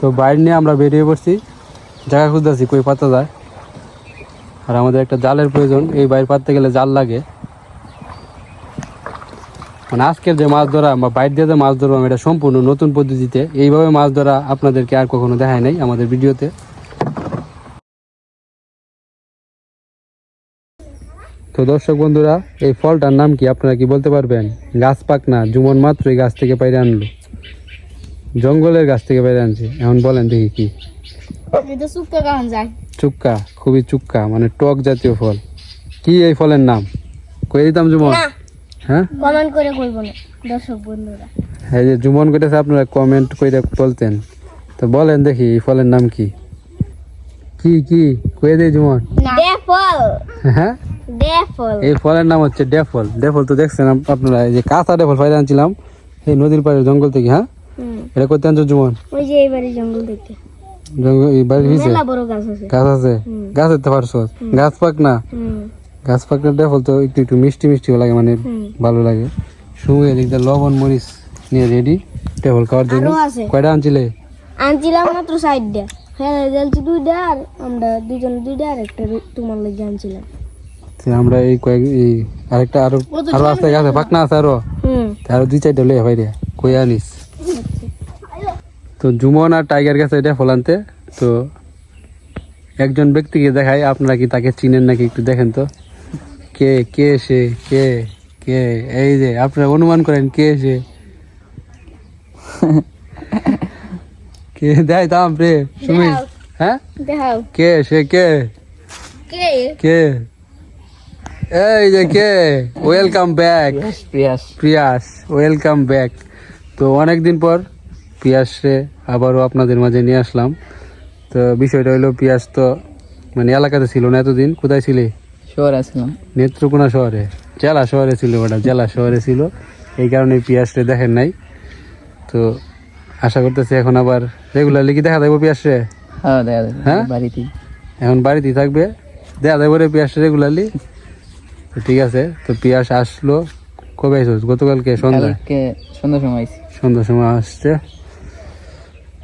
তো বাইরে নিয়ে আমরা বেরিয়ে পড়ছি। জায়গা খুঁজতেছি, কই পাতা যায়। আর আমাদের একটা জালের প্রয়োজন, এই বাইরে পাততে গেলে জাল লাগে। মানে আজকের যে মাছ ধরা, বা বাইর দিয়ে যে মাছ ধরবো এটা সম্পূর্ণ নতুন পদ্ধতিতে। এইভাবে মাছ ধরা আপনাদেরকে আর কখনো দেখায় নাই আমাদের ভিডিওতে। তো দর্শক বন্ধুরা, এই ফলটার নাম কি আপনারা কি বলতে পারবেন? গাছ পাক না, জুমন মাত্র এই গাছ থেকে পাইরে আনলো। জঙ্গলের গাছ থেকে বাইরে আনছি। এখন বলেন দেখি কি। এটা কারণ যায়। চুক্কা খুবই চুক্কা মানে টক জাতীয় ফল। কি এই ফলের নাম? কয়ে দিতাম জুমন? হ্যাঁ? কমেন্ট করে কইব না দর্শক বন্ধুরা। এই যে জুমন করেছে আপনারা কমেন্ট করে বলতেন। তো বলেন দেখি এই ফলের নাম কি? কি কি? কয়ে দে জুমন? ডেফল হ্যাঁ? ডেফল এই ফলের নাম হচ্ছে ডেফল ডেফল তো দেখছেন আপনারা এই যে কাঁচা ডেফল ফাইলে আনছিলাম এই নদীর পাড়ের জঙ্গল থেকে হ্যাঁ? এটা করতে আনছো জুমন ওই যে এইবারে জঙ্গল দেখতে। জঙ্গল এই বাড়ির বড় গাছ আছে। গাছ আছে। গাছ পারছ? গাছ পাক না? গাছ পাকলে ডেফল তো একটু একটু মিষ্টি মিষ্টি লাগে মানে ভালো লাগে। শুয়ে লবণ মরিচ নিয়ে রেডি ডেফল খাওয়ার জন্য। কয়টা আনছিলে? আনছিলাম মাত্র সাইডটা হ্যাঁ জ্বলছি দুইটা আর আমরা দুজন দুইটা আর একটা রে- তোমার লাগে আনছিলাম। আমরা এই কয়েক এই আরেকটা আরও আরও আছে গাছে পাকনা আছে আরও? হুম। আরও দুই চারটা লইয়া ভাইরে কই আনিস? তো জুমন আর টাইগার গেছে এটা ফলানতে। তো একজন ব্যক্তিকে দেখাই আপনারা কি তাকে চিনেন নাকি একটু দেখেন তো। কে কে সে কে কে এই যে আপনারা অনুমান করেন কে সে। কে দেয় দাম রে তুমি হ্যাঁ? কে সে কে? কে? কে? এই যে কে? ওয়েলকাম ব্যাক প্রিয়াস প্রিয়াস ওয়েলকাম ব্যাক তো অনেক দিন পর পিয়াসে আবারও আপনাদের মাঝে নিয়ে আসলাম। তো বিষয়টা হলো পিয়াস তো মানে এলাকাতে ছিল না এতদিন। কোথায় ছিলে? শহর আসলাম নেত্রকোনা শহরে। জেলা শহরে ছিল ওটা জেলা শহরে ছিল। এই কারণে পিয়াসরে দেখেন নাই। তো আশা করতেছি এখন আবার রেগুলারলি কি দেখা দেবো পিয়াসরে হ্যাঁ দেখা যাবে হ্যাঁ? বাড়িতেই। এখন বাড়িতেই থাকবে। দেখা দেবো রে পিয়াস রেগুলারলি তো ঠিক আছে তো পিয়াস আসলো। কবে আসছিস গতকালকে সন্ধ্যা কালকে সন্ধ্যার সময় আইছি। সন্ধ্যার সময় আসছে।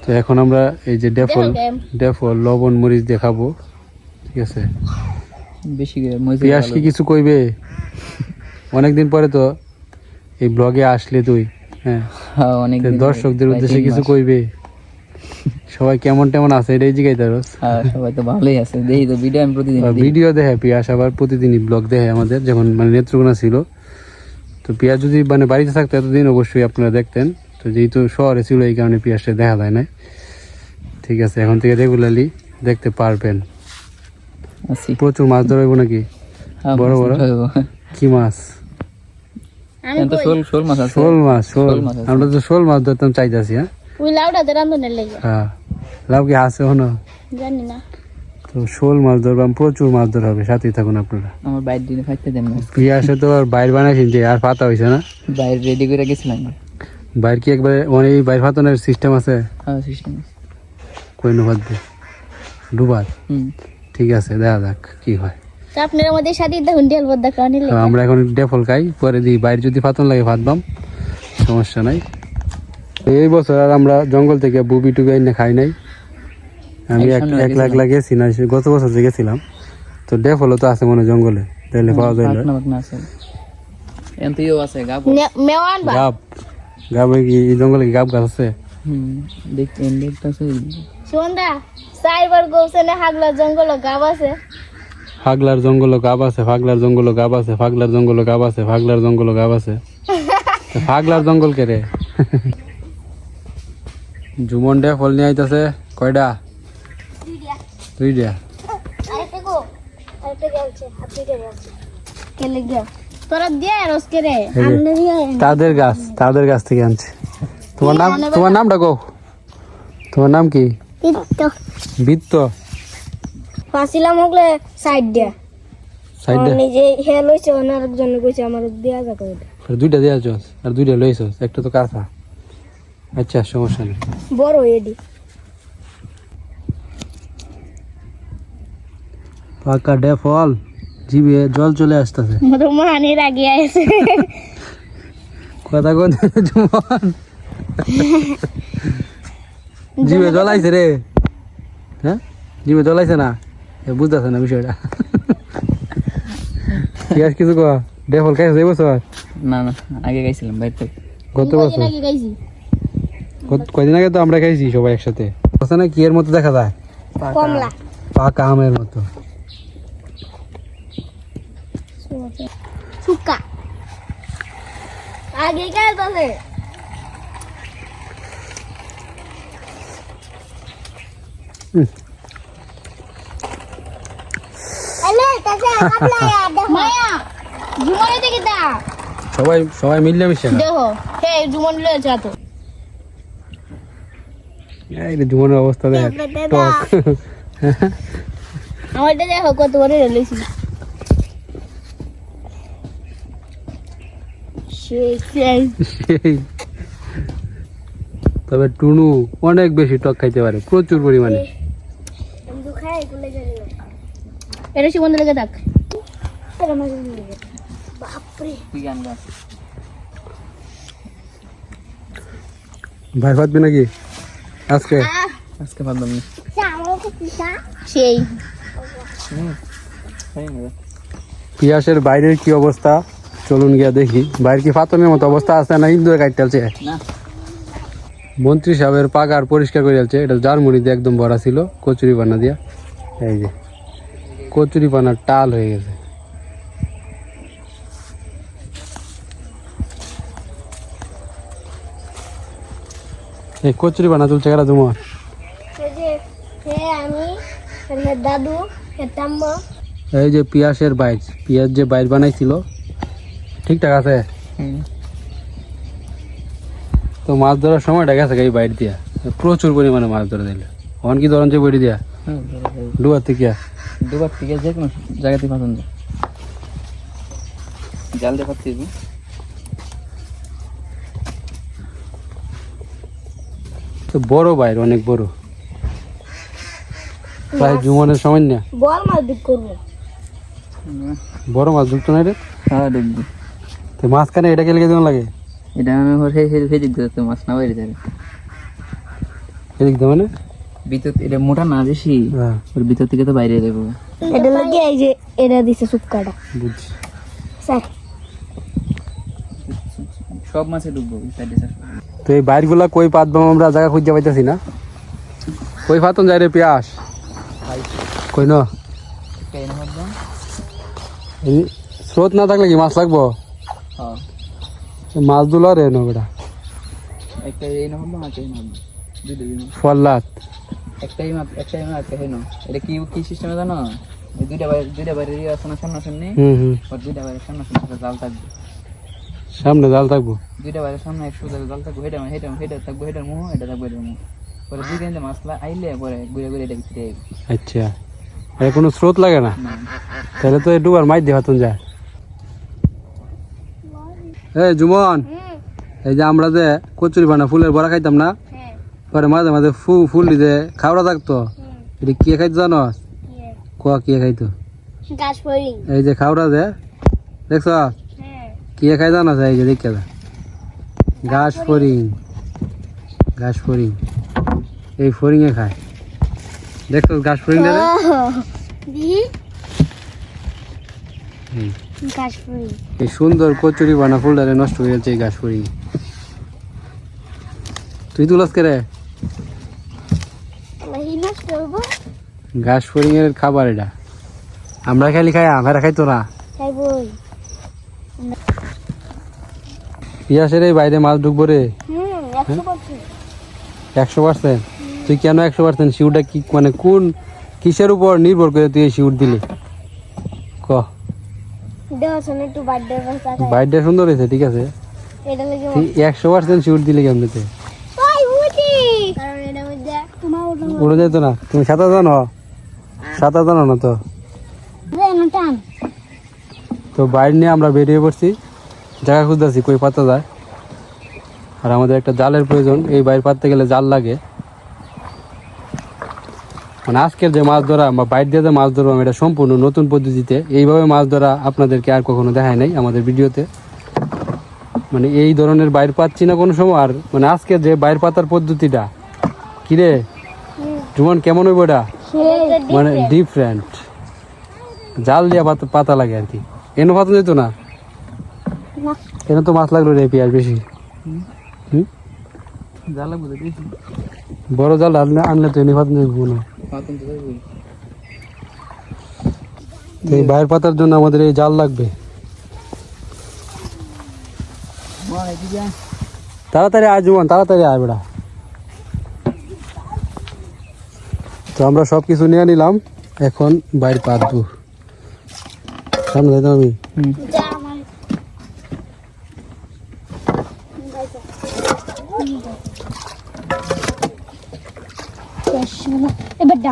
তো এখন আমরা এই যে ডেফল ডেফল লবণ মরিচ দেখাবো খাব ঠিক আছে? বেশি পিয়াস কি কিছু কইবে? অনেকদিন পরে তো এই ব্লগে আসলে তুই হ্যাঁ? হ্যাঁ অনেক দর্শকদের উদ্দেশ্যে কিছু কইবে? সবাই কেমন টেমন আছে এটাই জিগাই তারস হ্যাঁ সবাই তো ভালোই আছে। দেখি তো ভিডিও আমি প্রতিদিন ভিডিও দেখে পিয়াস আবার প্রতিদিনই ব্লগ দেখে আমাদের যখন মানে নেত্রকোনা ছিল। তো পিয়াস যদি মানে বাড়িতে থাকতো এতদিন অবশ্যই আপনারা দেখতেন। তো যেহেতু শহরে ছিল এই কারণে পিয়াসটা দেখা যায় না ঠিক আছে এখন থেকে রেগুলারলি দেখতে পারবেন। প্রচুর মাছ ধরব নাকি? হ্যাঁ, বড় বড়? কি মাছ? আমি এখন তো শোল শোল মাছ শোল মাছ শোল। শোল মাছ আছে। আমরা তো শোল মাছ ধরতাম চাইতেছি হ্যাঁ? ওই লাউটাতে রান্ধনের লেগে। হ্যাঁ। লাভ কি হাসে হনো জানি না। তো শোল মাছ ধরবাম প্রচুর মাছ ধরা হবে। সাথেই থাকুন আপনারা। আমার বাইরে দিনে খাইতে দেন না। পিয়াসে তো আর বাইর বানাইছেন যে আর পাতা হয়েছে না। বাইরে রেডি করে গেছিলাম। বাইর কি একবারে মানে এই বাইর ফাতানোর সিস্টেম আছে? হ্যাঁ সিস্টেম কই নবাদ দে হুম। ঠিক আছে দেখা যাক কি হয়। আপনার আমাদের সাথে দেখুন ডেল বদ্দা তো আমরা এখন ডেফল খাই পরে দিই। বাইরে যদি ফাতন লাগে ভাতবাম সমস্যা নাই। এই বছর আর আমরা জঙ্গল থেকে বুবি টুবি এনে খাই নাই। আমি এক এক লাখ। গেছি না গত বছর যে গেছিলাম। তো ডেফলও তো আছে মনে জঙ্গলে তাহলে পাওয়া যায় না। আছে। গাব। গাব গাবে কি এই জঙ্গলে কি গাব গাছ আছে। হুম দেখতে দেখতে আছে। সুন্দা সাইবার গৌসেনে হাগলা জঙ্গল গাব আছে? ফাগলার জঙ্গল গাব আছে ফাগলার জঙ্গল গাব আছে ফাগলার জঙ্গল গাব আছে ফাগলার জঙ্গল গাব আছে। তো ফাগলার জঙ্গল কে রে? জুমন ডে ফল নিয়ে আইতাছে। কয়টা দুইটা আরেকটা গো আরেকটা গেলছে হাতিটা গেলছে কেলে গিয়া দিয়ে দিয়ে তাদের গাছ তাদের গাছ থেকে আনছে। তোমার নাম তোমার নামটা কো তোমার নাম কি? বৃত্ত। ফাসিলাম হগলে সাইড দিয়া। সাইডে নিজে হে লইছে ওনার জন্য কইছে আমার দেয়া আর দুইটা দেওয়া চস আর দুইটা লইছস? একটা তো কাঁচা। আচ্ছা সমস্যা নেই। বড় এডি। পাকা ডে ফল জিবে জল চলে আসতেছে। মতো মাহানির আগে আছে কথা কোন জুমন জিভে জ্বলাইছে রে। হ্যাঁ? জিভে জ্বলাইছে না? এ বুঝতেছে না বিষয়টা। পিয়াজ কিছু কো? ডেফল খাইছে এই বছর? না না আগে গাইছিলাম বাইর থেকে। গত বছর? কয়দিন আগে তো আমরা খাইছি সবাই একসাথে। আছে না কি এর মতো দেখা যায়? কমলা। পাকা আমের মতো। সুকা আগে কে দা সবাই সবাই মিললে মিশে না? দেখো হে জুমন লয়েছে তো। এই রে জীবনের অবস্থা দেখ। আমারটা দেখো কত বড় রেলেছি সেই সেই। তবে টুনু অনেক বেশি টক খাইতে পারে প্রচুর পরিমাণে। এটা সে বন্ধ লেগে থাক। বাপরে তুই গান গা ভাই ফাটবে নাকি আজকে? আজকে পারলাম না সেই। পিয়াসের বাইরের কি অবস্থা? চলুন গিয়া দেখি। বাইরে কি ফাতনের মতো অবস্থা আছে না ইন্দুরে না। মন্ত্রী সাহেবের পাগার পরিষ্কার করে যাচ্ছে এটা জারমুড়ি দিয়ে একদম ভরা ছিল কচুরি পানা দিয়া। এই যে কচুরি পানার টাল হয়ে গেছে। এই কচুরি পানা তুলছে কারা তোমার? দাদু এই যে পিয়াসের বাইর। পিয়াজ যে বাইর বানাইছিল ঠিকঠাক আছে? তো মাছ ধরার সময়টা গেছে এই বাইর দিয়া। প্রচুর পরিমাণে মাছ ধরে দিলে। অন কি ধরন যে বড়ি দিয়া? হ্যাঁ। ডুবার থেকে? দুবার থেকে যে কোনো জায়গাতে পছন্দ জাল দিয়ে পাচ্ছি তো বড় বাইর অনেক বড়। প্রায় জুমনের সময় না? বল মাছ দিক করব। বড় মাছ ঢুকতো না রে? হ্যাঁ দেখবি তো মাঝখানে এটা গেলে কেমন লাগে? এটা আমি ওর সেই সেই সেই দিক মাছ না বাইরে যাবে। এদিক দিয়ে মানে? ভিতর এটা মোটা না বেশি। হ্যাঁ। ওর ভিতর থেকে তো বাইরে যাব। এটা লাগে এই যে এটা দিছে সুপকাটা বুঝছি। স্যার। সব মাছে ডুববো সাইডে স্যার। তো এই বাইরগুলা কই পাতবাম আমরা জায়গা খুঁজে পাইতেছি না? কই ফাতন যায় রে পিয়াস? কই ন? এই স্রোত না থাকলে কি মাছ লাগবো? হ্যাঁ। মাছ দুলা রে ন একটা এই না একটা এই না ফল্লাত। একটাই মাছ একটাই মাছ হেন এটা কি কি সিস্টেমে জানো? দুইটা বাইরে দুইটা বাইরে দিয়ে আছে না সামনা সামনে হুম। হুম দুইটা বাইরে সামনা সামনে জাল থাকবে। সামনে জাল থাকব? দুইটা বাইরে সামনে একশো জাল থাকবে। হেটা হেটা হেটা থাকবে হেটার মুহ এটা থাকবে মুহ। পরে দুই মাছলা আইলে পরে ঘুরে ঘুরে এটা ভিতরে আচ্ছা। কোনো স্রোত লাগে না? তাহলে তো ডুবার মাছ দিয়ে ফাতন যায়। এই জুমন এই যে আমরা যে কচুরি বানা ফুলের বড়া খাইতাম না হ্যাঁ। পরে মাঝে মাঝে ফু ফুল দিতে খাওয়া থাকতো এটা কে খাইতো জানো? কোয়া কে খাইতো? এই যে খাওয়া যে দেখছ? হ্যাঁ। কে খাই জানো? এই যে দেখে ঘাস ফরিং ঘাস ফরিং এই ফরিং এ খায়। দেখছ ঘাস ফরিং রে? দি এই গাছ সুন্দর কচুরি বানা ফুলটারে নষ্ট হয়ে যাচ্ছে এই ফরিং তুই তুলস কে রে? ঘাস ফরিং এর খাবার এটা। আমরা খালি খাই আমরা খাইতো না। পিয়াসের এই বাইরে মাছ ঢুকবো রে। একশো পার্সেন্ট। তুই কেন একশো পার্সেন্ট? শিউরটা কি মানে কোন কিসের উপর নির্ভর করে তুই এই শিউর দিলি? ক। বার্থডে সুন্দর হয়েছে ঠিক আছে? তুই একশো পার্সেন্ট শিউর দিলি কেমনিতে উড়ে যেত না। তুমি সাঁতার জানো? সাঁতার জানো না তো? তো বাইর নিয়ে আমরা বেরিয়ে পড়ছি। জায়গা খুঁজতেছি কই পাতা যায়। আর আমাদের একটা জালের প্রয়োজন। এই বাইর পাততে গেলে জাল লাগে। মানে আজকের যে মাছ ধরা বা বাইর দিয়ে যে মাছ ধরবো এটা সম্পূর্ণ নতুন পদ্ধতিতে। এইভাবে মাছ ধরা আপনাদেরকে আর কখনো দেখায় নাই আমাদের ভিডিওতে। মানে এই ধরনের বাইর পাচ্ছি না কোনো সময়। আর মানে আজকের যে বাইর পাতার পদ্ধতিটা কিরে জুমন কেমন হইব এটা? মানে ডিফারেন্ট জাল দিয়া পাতা পাতা লাগে আর কি। এনে পাতা যেত না। এনে তো মাছ লাগল রে পেঁয়াজ বেশি। হুম? যা লাগবে বেশি। বড় জাল আনলে আনলে তো এনে পাতা যাইব না পাতন তো যাইবই তো এই বাইরের পাতার জন্য আমাদের এই জাল লাগবে। তাড়াতাড়ি আয় জুমন তাড়াতাড়ি আয় বেড়া। তো আমরা সব কিছু নিয়ে নিলাম, এখন বাইরে পাতবো। সামনে আমি।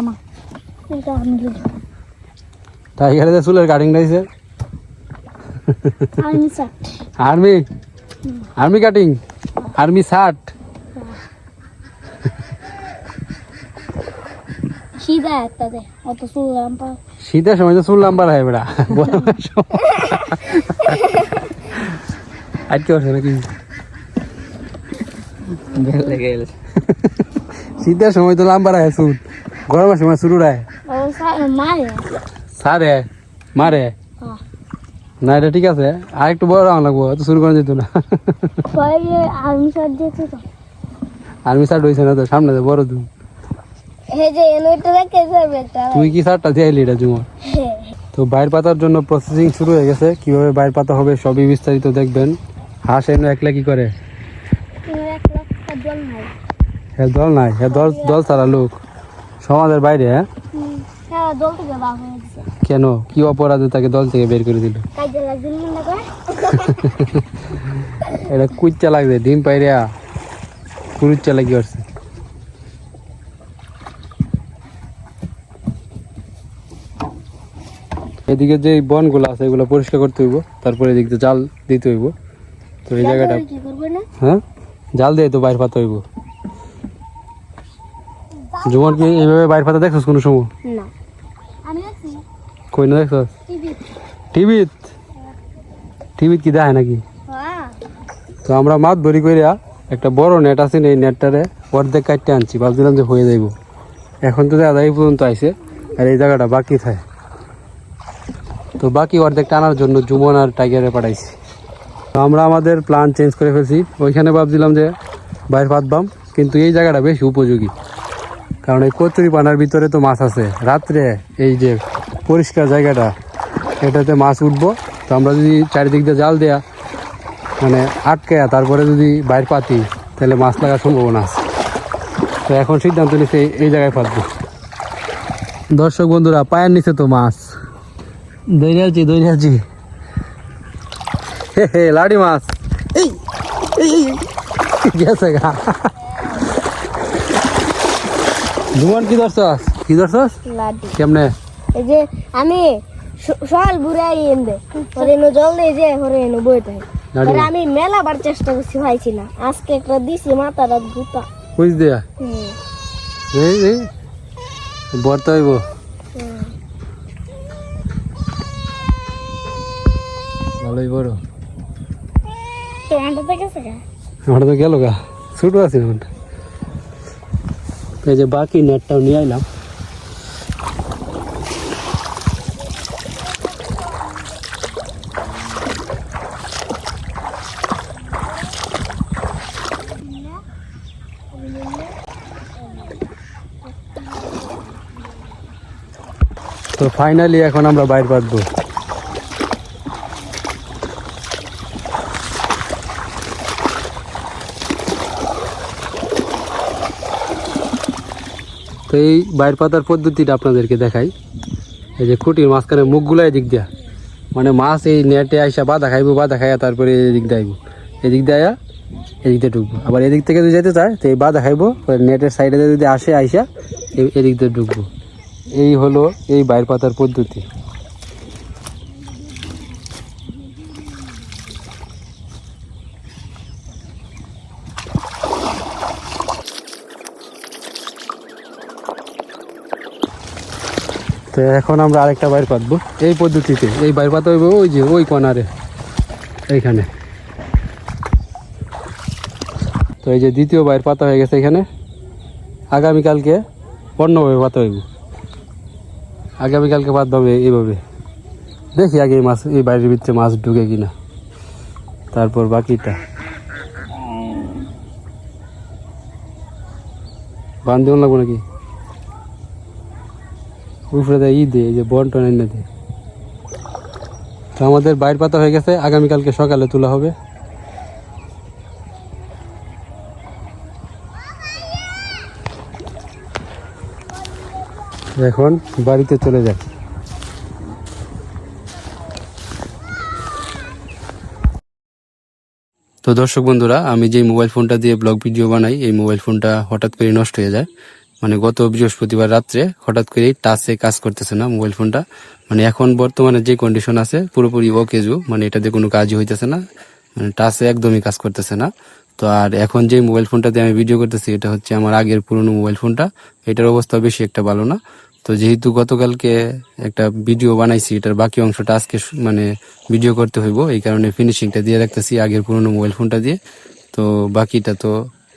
আমার এটা আমি টাইগারে যে চুলের কাটিং আমি sir army army cutting army shirt সিধা একটাতে অত শুনলাম পা শীতের সময় তো চুল নাম্বার হয় বেড়া। হচ্ছে নাকি? শীতের সময় তো লাম্বার হয় চুল। গরমের সময় শুরু রায়। সারে? মারে। না এটা ঠিক আছে। আর একটু বড় রাউন্ড লাগবো তো শুরু করা যেত না। আর্মি শার্ট হয়েছে না তো সামনে তো বড় একটা তুই কি শার্টটা দিয়াইলি এটা জুমা? তো বাইর পাতার জন্য প্রসেসিং শুরু হয়ে গেছে। কীভাবে বাইর পাতা হবে সবই বিস্তারিত দেখবেন। হাঁস এনে একলা কি করে? জল নাই। হ্যাঁ দল নাই। হ্যাঁ দল দল ছাড়া লোক। সমাজের বাইরে হ্যাঁ? হ্যাঁ কেন? কি অপরাধে তাকে দল থেকে বের করে দিল? এটা কুচ্চা লাগছে ডিম পাইরিয়া কুরুচ্চা লাগি আসছে। এদিকে যে বনগুলো আছে এগুলো পরিষ্কার করতে হইব তারপরে এদিক জাল দিতে হইব। তো এই জায়গাটা হ্যাঁ? জাল দিয়ে তো বাইর পাতা হইব। জুমন কি এইভাবে বাইর পাতা দেখছস কোনো সময়? না। আমি আছি কই না দেখছস? টিভি টিভিত? টিভিত কি দেখায় নাকি? হ্যাঁ। তো আমরা মাছ ধরি কইরা একটা বড় নেট আছে এই নেটটারে অর্ধেক কাটতে আনছি ভাবছিলাম যে হয়ে যাইব। এখন তো দাদা এই পর্যন্ত আইছে আর এই জায়গাটা বাকি থাকে। তো বাকি অর্ধেক টানার জন্য জুমন আর টাইগারে পাঠাইছি। তো আমরা আমাদের প্ল্যান চেঞ্জ করে ফেলছি। ওইখানে ভাবছিলাম যে বাইর পাতবাম কিন্তু এই জায়গাটা বেশ উপযোগী। কারণ এই কচুরি পানার ভিতরে তো মাছ আছে রাত্রে এই যে পরিষ্কার জায়গাটা এটাতে মাছ উঠবো তো আমরা যদি চারিদিক দিয়ে জাল দেয়া মানে আটকে তারপরে যদি বাইর পাতি তাহলে মাছ লাগার সম্ভাবনা আছে তো এখন সিদ্ধান্ত নিচ্ছে এই- জায়গায় পাতবো দর্শক বন্ধুরা পায়ের নিচে তো মাছ দৈরে আছি দৈরে আছি হে হে লাড়ি মাছ এই, গেছে গা ধুমান কি ধরছস? কি ধরছস? কেমনে? এই যে আমি সকাল ঘুরে ওরে এনে জল দিয়ে যে ওরে এনে বইতে আমি মেলা বার চেষ্টা করছি না। আজকে একটা দিছি মাথাটা গুতা। বুঝ দেয়া এই এই। বর্তা হইব। ভালোই বড়। তোমারটা তো গেছে গা? আমরা তো গেল গা। ছোট আছি এই যে বাকি নেটটাও নিয়ে আইলাম তো ফাইনালি এখন আমরা বাইর পাতবো তো এই বাইর পাতার পদ্ধতিটা আপনাদেরকে দেখাই। এই যে খুঁটির মাঝখানে মুখগুলো এদিক দিয়া। মানে মাছ এই নেটে আইসা বাধা খাইবো, বাধা খাইয়া তারপরে এদিক দিয়ে আইব। এদিক দিয়ে এদিক দিয়ে ঢুকবো। আবার এদিক থেকে যদি যেতে চায়, তো এই বাধা খাইবো নেটের সাইডে যদি আসে, আইসা এদিক দিয়ে ঢুকবো। এই হলো এই বাইর পাতার পদ্ধতি। তো এখন আমরা আরেকটা বাইর পাতবো। এই পদ্ধতিতে, এই বাইর পাতা হইব ওই যে, ওই কর্নারে এইখানে। তো এই যে দ্বিতীয় বাইর পাতা হয়ে গেছে এখানে। আগামীকালকে অন্যভাবে পাতা হইব। আগামীকালকে হবে এইভাবে। দেখি আগে এই মাছ, এই বাইরের ভিতরে মাছ ঢুকে কিনা। তারপর বাকিটা। বান্ধ লাগবো নাকি? উপরে দেয় ই দে এই যে বন টন এনে দে তো আমাদের বাইর পাতা হয়ে গেছে, আগামীকালকে সকালে তোলা হবে। এখন বাড়িতে চলে যাই তো দর্শক বন্ধুরা, আমি যে মোবাইল ফোনটা দিয়ে ব্লগ ভিডিও বানাই, এই মোবাইল ফোনটা হঠাৎ করে নষ্ট হয়ে যায়। মানে গত বৃহস্পতিবার রাত্রে হঠাৎ করে টাচে কাজ করতেছে না মোবাইল ফোনটা মানে এখন বর্তমানে যে কন্ডিশন আছে, পুরোপুরি ওকেজু মানে এটাতে কোনো কাজই হইতেছে না। মানে টাচে একদমই কাজ করতেছে না। তো আর এখন যে মোবাইল ফোনটাতে আমি ভিডিও করতেছি, এটা হচ্ছে আমার আগের পুরনো মোবাইল ফোনটা এটার অবস্থা বেশি একটা ভালো না। তো যেহেতু গতকালকে একটা ভিডিও বানাইছি, এটার বাকি অংশটা আজকে মানে ভিডিও করতে হইব, এই কারণে ফিনিশিংটা দিয়ে রাখতেছি আগের পুরনো মোবাইল ফোনটা দিয়ে। তো বাকিটা তো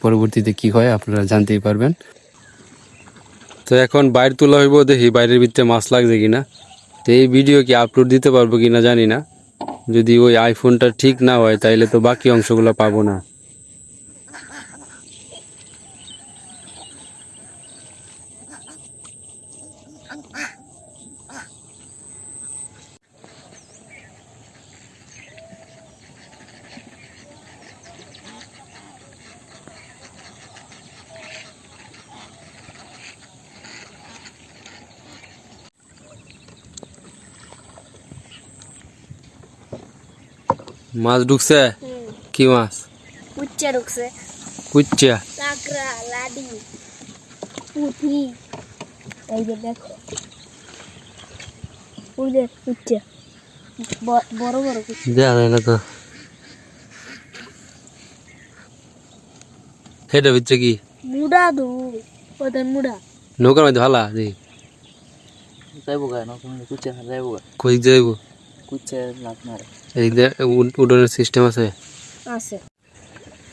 পরবর্তীতে কি হয়, আপনারা জানতেই পারবেন। তো এখন বাইর তোলা হইব, দেখি বাইরের ভিতরে মাছ লাগছে কিনা। তো এই ভিডিও কি আপলোড দিতে পারব কিনা জানি না। যদি ওই আইফোনটা ঠিক না হয়, তাইলে তো বাকি অংশগুলো পাবো না। মাছ ঢুকছে? কি মাছ? উচ্চা ঢুকছে। কুচ্চা। কাঁকড়া লাডি পুঁটি এই যে দেখো। ওই যে উচ্চা বড় বড় না তো। সেটা কি? মুড়া দু। ওদের মুড়া। নৌকার মধ্যে ভালা? দেখি যাইবো গা নতুন কুচে যাইবো গা। কই যাইব? কুচে লাভ মারে এই উডনের সিস্টেম আছে? আছে।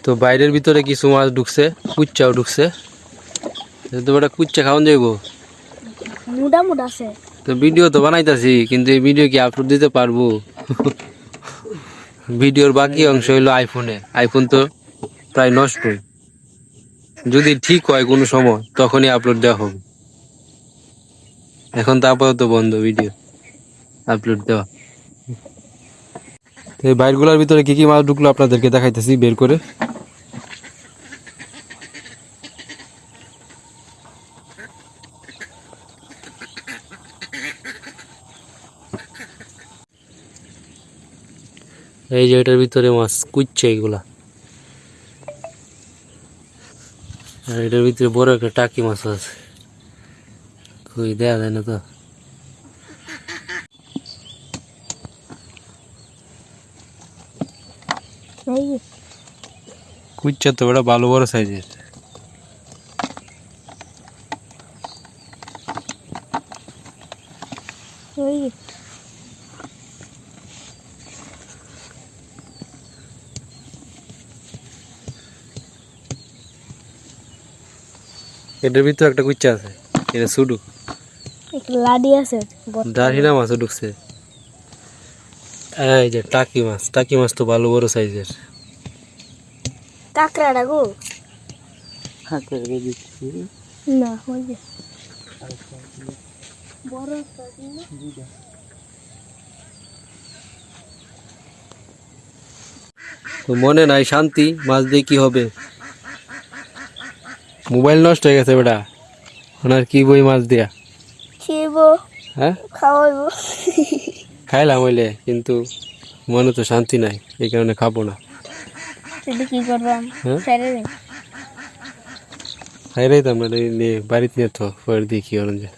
তো বাইরের ভিতরে কিছু মাছ ঢুকছে কুচ্চাও ঢুকছে। তো কুচ্চা খাওয়ান যাইব? মুড়া মুড়া আছে। তো ভিডিও তো বানাইতাছি কিন্তু এই ভিডিও কি আপলোড দিতে পারব? ভিডিওর বাকি অংশ হইল আইফোনে আইফোন তো প্রায় নষ্ট যদি ঠিক হয় কোনো সময় তখনই আপলোড দেওয়া হবে। এখন তো আপাতত বন্ধ ভিডিও আপলোড দেওয়া। এই বাইরগুলোর ভিতরে কি কি মাছ ঢুকলো আপনাদেরকে দেখাইতেছি, বের করে। এই যে এটার ভিতরে মাছ কুচ্ছে এইগুলা আর এটার ভিতরে বড় একটা টাকি মাছ আছে। কই দেয়া যায় না তো এই যে কুচ্চা তো ওটা ভালো বড় সাইজের। এটার ভিতরে একটা কুচ্চা আছে এটা একটা লাডি আছে। দারহিনা মাছও ঢুকছে এই যে টাকি মাছ টাকি মাছ তো ভালো বড় সাইজের। কাঁকড়াটা গো দিচ্ছি। না ওই যে। বড় একটা আছে না? তো মনে নাই শান্তি মাছ দিয়ে কি হবে? মোবাইল নষ্ট হয়ে গেছে বেটা। ওনার কি বই মাছ দিয়া? হ্যাঁ? খাইলাম হইলে কিন্তু মনে তো শান্তি নাই এই কারণে খাব না। সেটা কি করবাম হ্যাঁ? ফেরে রে খাইরাই তো বাড়িতে নিয়ে তো পরে দিয়ে কি যায়